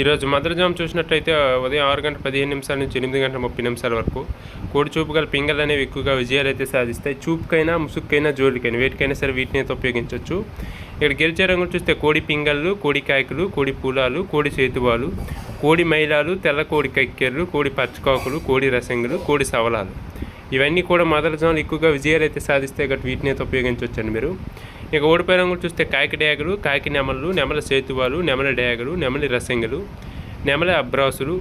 ఈరోజు మధురజాము చూసినట్లయితే ఉదయం ఆరు గంటల పదిహేను నిమిషాల నుంచి ఎనిమిది గంటల ముప్పై నిమిషాల వరకు కోడి చూపు గల పింగల్ అనేవి ఎక్కువగా విజయాలు అయితే సాధిస్తాయి. చూపుకైనా ముసుక్కైనా జోలికైనా వేటికైనా సరే వీటిని అయితే ఉపయోగించవచ్చు. ఇక్కడ గెలిచే రంగులు చూస్తే కోడి పింగళ్ళు కోడి కాయకులు కోడి పూలాలు కోడి చేతువాలు కోడి మైలాలు తెల్ల కోడి కక్కెర్లు కోడి పచ్చకాకులు కోడి రసంగులు కోడి సవలాలు. ఇవన్నీ కూడా మదలజాములు ఎక్కువగా విజయాలు అయితే సాధిస్తే గట్టి వీటిని అయితే ఉపయోగించవచ్చండి మీరు. ఇక ఓడిపోయే రంగులు చూస్తే కాకి డేగలు కాకి నెమలు నెమల సేతువాలు నెమల డేగలు నెమలి రసంగులు నెమల అబ్రాసులు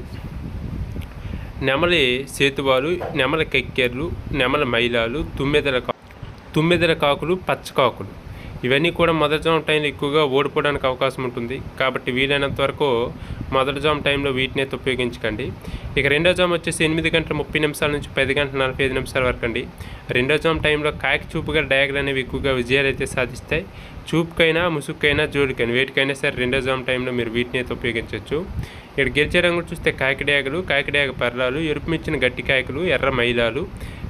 నెమలి సేతువాలు నెమల కెక్కెర్లు నెమల మైలాలు తుమ్మెదల కా తుమ్మెదల కాకులు పచ్చకాకులు ఇవన్నీ కూడా మొదటి జామ్ టైంలో ఎక్కువగా ఓడిపోవడానికి అవకాశం ఉంటుంది. కాబట్టి వీలైనంత వరకు మొదటి జామ్ టైంలో వీటిని అయితే ఉపయోగించకండి. ఇక రెండో జామ్ వచ్చేసి ఎనిమిది గంటల ముప్పై నిమిషాల నుంచి పది గంటల నలభై ఐదు నిమిషాల వరకు అండి. రెండో జామ్ టైంలో కాకి చూపుగా డయాగ్లు అనేవి ఎక్కువగా విజయాలు అయితే సాధిస్తాయి. చూపుకైనా ముసుగుకైనా జోడికైనా వేటికైనా సరే రెండో జామ్ టైంలో మీరు వీటిని అయితే ఉపయోగించవచ్చు. ఇక్కడ గెలిచే రంగులు చూస్తే కాకిడేగలు కాకిడేగ పర్లాలు ఎరుపు మిచ్చిన గట్టి కాయకులు ఎర్ర మైలాలు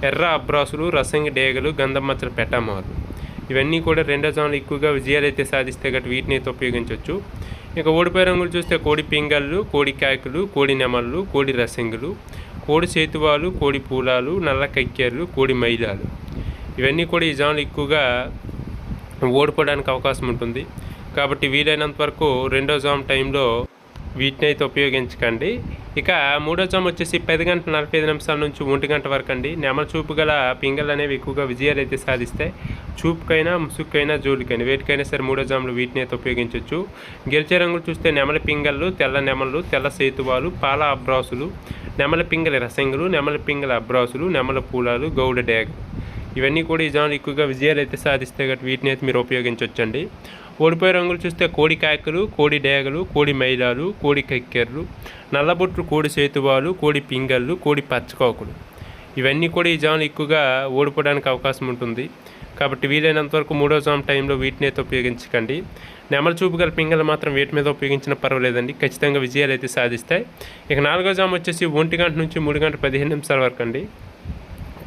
ఎర్ర అబ్రాసులు రసంగి డేగలు గంధం మచ్చల పెట్టమాలు. ఇవన్నీ కూడా రెండో జోన్లు ఎక్కువగా విజయాలు అయితే సాధిస్తే గట్టి వీటిని అయితే ఉపయోగించవచ్చు ఇక ఓడిపోయే రంగులు చూస్తే కోడి పింగళ్ళు కోడి కాకులు కోడి నెమళ్ళు కోడి రసంగులు కోడి సేతువాలు కోడి పూలాలు నల్ల కక్కెర్లు కోడి మైలాలు ఇవన్నీ కూడా ఈ జోన్లు ఎక్కువగా ఓడిపోవడానికి అవకాశం ఉంటుంది. కాబట్టి వీలైనంత వరకు రెండో జామ్ టైంలో వీటిని అయితే ఉపయోగించకండి. ఇక మూడో జామ్ వచ్చేసి పది గంటల నలభై ఐదు నిమిషాల నుంచి ఒంటి గంట వరకు అండి. నెమల చూపు గల పింగళ్ళు అనేవి ఎక్కువగా విజయాలు అయితే సాధిస్తాయి చూపుకైనా ముసుక్కైనా జోలికైనా వేటికైనా సరే మూడో జాములు వీటిని అయితే ఉపయోగించవచ్చు గెలిచే రంగులు చూస్తే నెమల పింగళ్ళు తెల్ల నెమలు తెల్ల సేతువాలు పాల అబ్రాసులు నెమల పింగల రసంగులు నెమల పింగల అబ్రాసులు నెమల పూలాలు గౌడ డ్యాగ్ ఇవన్నీ కూడా ఈ జాములు ఎక్కువగా విజయాలు అయితే సాధిస్తే కాబట్టి వీటిని అయితే మీరు ఉపయోగించవచ్చండి ఓడిపోయే రంగులు చూస్తే కోడి కాకలు కోడి డేగలు కోడి మైలాలు కోడి కక్కెర్లు నల్లబొట్లు కోడి సేతువాలు కోడి పింగళ్ళు కోడి పచ్చకాకులు. ఇవన్నీ కూడా ఈ జాములు ఎక్కువగా ఓడిపోవడానికి అవకాశం ఉంటుంది. కాబట్టి వీలైనంత వరకు మూడో జామ్ టైంలో వీటిని అయితే ఉపయోగించకండి. నెమల చూపు గల పింగలు మాత్రం వీటి మీద ఉపయోగించిన పర్వాలేదండి. ఖచ్చితంగా విజయాలు అయితే సాధిస్తాయి. ఇక నాలుగో జామ్ వచ్చేసి ఒంటి గంట నుంచి మూడు గంట పదిహేను నిమిషాల వరకు అండి.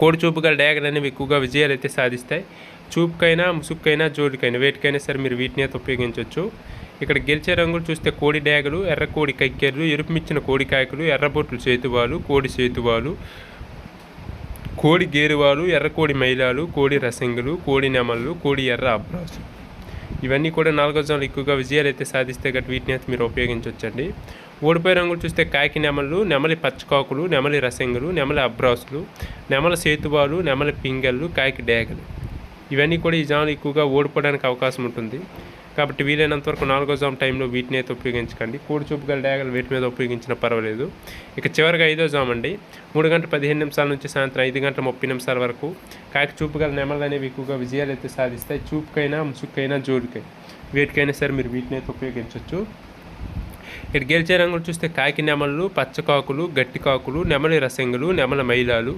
కోడి చూపు గల డేగలు అనేవి ఎక్కువగా విజయాలు అయితే సాధిస్తాయి. చూపుకైనా ముసుక్కైనా జోడికైనా వేటికైనా సరే మీరు వీటిని అయితే ఉపయోగించవచ్చు ఇక్కడ గెలిచే రంగులు చూస్తే కోడి డ్యాగులు ఎర్ర కోడి కక్కెర్లు ఎరుపు మిచ్చిన కోడి కాయకులు ఎర్రబొట్లు చేతివాలు కోడి చేతివాలు కోడి గేరువాలు ఎర్ర కోడి మైలాలు కోడి రసంగులు కోడి నెమళ్ళు కోడి ఎర్ర అబ్రాసు ఇవన్నీ కూడా నాలుగో జోన్లు ఎక్కువగా విజయాలు అయితే సాధిస్తే గట్టి వీటిని అయితే మీరు ఉపయోగించవచ్చండి ఓడిపోయే రంగులు చూస్తే కాకి నెమళ్ళు నెమలి పచ్చకాకులు నెమలి రసంగులు నెమలి అబ్రాసులు నెమల సేతువాలు నెమలి పింగళ్ళు కాకి డేగలు ఇవన్నీ కూడా ఈ జాములు ఎక్కువగా ఓడిపోవడానికి అవకాశం ఉంటుంది. కాబట్టి వీలైనంత వరకు నాలుగో జామ్ టైంలో వీటిని అయితే ఉపయోగించకండి. కూడి చూపు గల డేగలు వీటి మీద ఉపయోగించినా పర్వాలేదు. ఇక చివరిగా ఐదో జామ్ అండి. మూడు గంటల పదిహేను నిమిషాల నుంచి సాయంత్రం ఐదు గంటల ముప్పై నిమిషాల వరకు కాకి చూపు గల నెమలు అనేవి ఎక్కువగా విజయాలు అయితే సాధిస్తాయి. చూపుకైనా ముసుక్కైనా జోడికై వీటికైనా సరే మీరు వీటిని అయితే ఉపయోగించవచ్చు ఇక్కడ గెలిచే రంగులు చూస్తే కాకి నెమళ్ళు పచ్చకాకులు గట్టి కాకులు నెమలి రసంగులు నెమల మైలాలు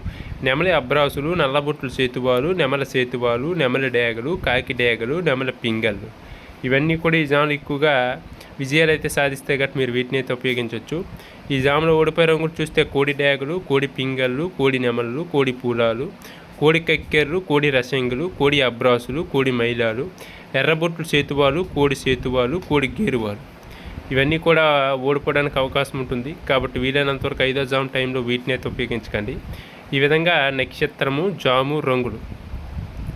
నెమలి అబ్రాసులు నల్లబొట్లు సేతువాలు నెమల సేతువాలు నెమలి డేగలు కాకి డేగలు నెమల పింగళ్ళు. ఇవన్నీ కూడా ఈ జాములు ఎక్కువగా విజయాలు అయితే సాధిస్తే గట్టి మీరు వీటిని అయితే ఉపయోగించవచ్చు ఈ జాములో ఓడిపోయే రంగులు చూస్తే కోడి డేగలు కోడి పింగళ్ళు కోడి నెమళ్ళు కోడి పూలాలు కోడి కక్కెర్లు కోడి రసంగులు కోడి అబ్రాసులు కోడి మైలాలు ఎర్రబొట్లు సేతువాలు కోడి సేతువాలు కోడి గేరువాలు. ఇవన్నీ కూడా ఓడిపోవడానికి అవకాశం ఉంటుంది. కాబట్టి వీలైనంత వరకు ఐదో జామ్ టైంలో వీటిని అయితే ఉపయోగించకండి. ఈ విధంగా నక్షత్రము జాము రంగులు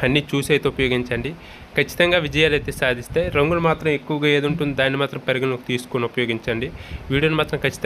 అన్నీ చూసి అయితే ఉపయోగించండి. ఖచ్చితంగా విజయాలు అయితే సాధిస్తే రంగులు మాత్రం ఎక్కువగా ఏది ఉంటుంది దాన్ని మాత్రం పరిగణలోకి తీసుకొని ఉపయోగించండి. వీడియోని మాత్రం ఖచ్చితంగా